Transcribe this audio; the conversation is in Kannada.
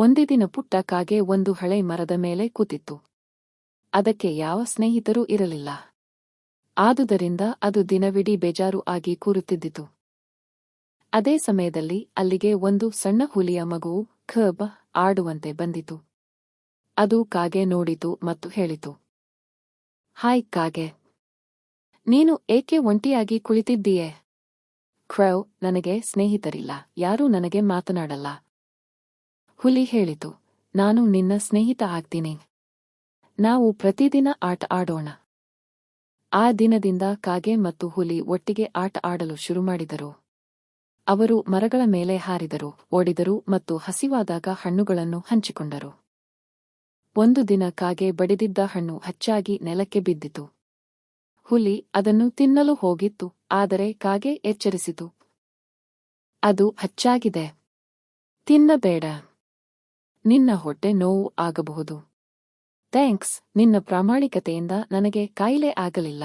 ಒಂದೇ ದಿನ ಪುಟ್ಟ ಕಾಗೆ ಒಂದು ಹಳೆ ಮರದ ಮೇಲೆ ಕೂತಿತ್ತು. ಅದಕ್ಕೆ ಯಾವ ಸ್ನೇಹಿತರೂ ಇರಲಿಲ್ಲ. ಆದುದರಿಂದ ಅದು ದಿನವಿಡೀ ಬೇಜಾರು ಆಗಿ ಕೂರುತ್ತಿದ್ದಿತು. ಅದೇ ಸಮಯದಲ್ಲಿ ಅಲ್ಲಿಗೆ ಒಂದು ಸಣ್ಣ ಹುಲಿಯ ಮಗುವು ಖಬ್ ಆಡುವಂತೆ ಬಂದಿತು. ಅದು ಕಾಗೆ ನೋಡಿತು ಮತ್ತು ಹೇಳಿತು. ಹಾಯ್ ಕಾಗೆ. ನೀನು ಏಕೆ ಒಂಟಿಯಾಗಿ ಕುಳಿತಿದ್ದೀಯೆ? ಕ್ರೌ, ನನಗೆ ಸ್ನೇಹಿತರಿಲ್ಲ. ಯಾರೂ ನನಗೆ ಮಾತನಾಡಲ್ಲ. ಹುಲಿ ಹೇಳಿತು, ನಾನು ನಿನ್ನ ಸ್ನೇಹಿತ ಆಗ್ತೀನಿ. ನಾವು ಪ್ರತಿದಿನ ಆಟ ಆಡೋಣ. ಆ ದಿನದಿಂದ ಕಾಗೆ ಮತ್ತು ಹುಲಿ ಒಟ್ಟಿಗೆ ಆಟ ಆಡಲು ಶುರುಮಾಡಿದರು ಅವರು ಮರಗಳ ಮೇಲೆ ಹಾರಿದರು, ಓಡಿದರು ಮತ್ತು ಹಸಿವಾದಾಗ ಹಣ್ಣುಗಳನ್ನು ಹಂಚಿಕೊಂಡರು. ಒಂದು ದಿನ ಕಾಗೆ ಬಡಿದಿದ್ದ ಹಣ್ಣು ಹೆಚ್ಚಾಗಿ ನೆಲಕ್ಕೆ ಬಿದ್ದಿತು. ಹುಲಿ ಅದನ್ನು ತಿನ್ನಲು ಹೋಗಿತ್ತು, ಆದರೆ ಕಾಗೆ ಎಚ್ಚರಿಸಿತು. ಅದು ಹಚ್ಚಾಗಿದೆ. ತಿನ್ನಬೇಡ. ನಿನ್ನ ಹೊಟ್ಟೆ ನೋವು ಆಗಬಹುದು. ಥ್ಯಾಂಕ್ಸ್. ನಿನ್ನ ಪ್ರಾಮಾಣಿಕತೆಯಿಂದ ನನಗೆ ಕಾಯಿಲೆ ಆಗಲಿಲ್ಲ.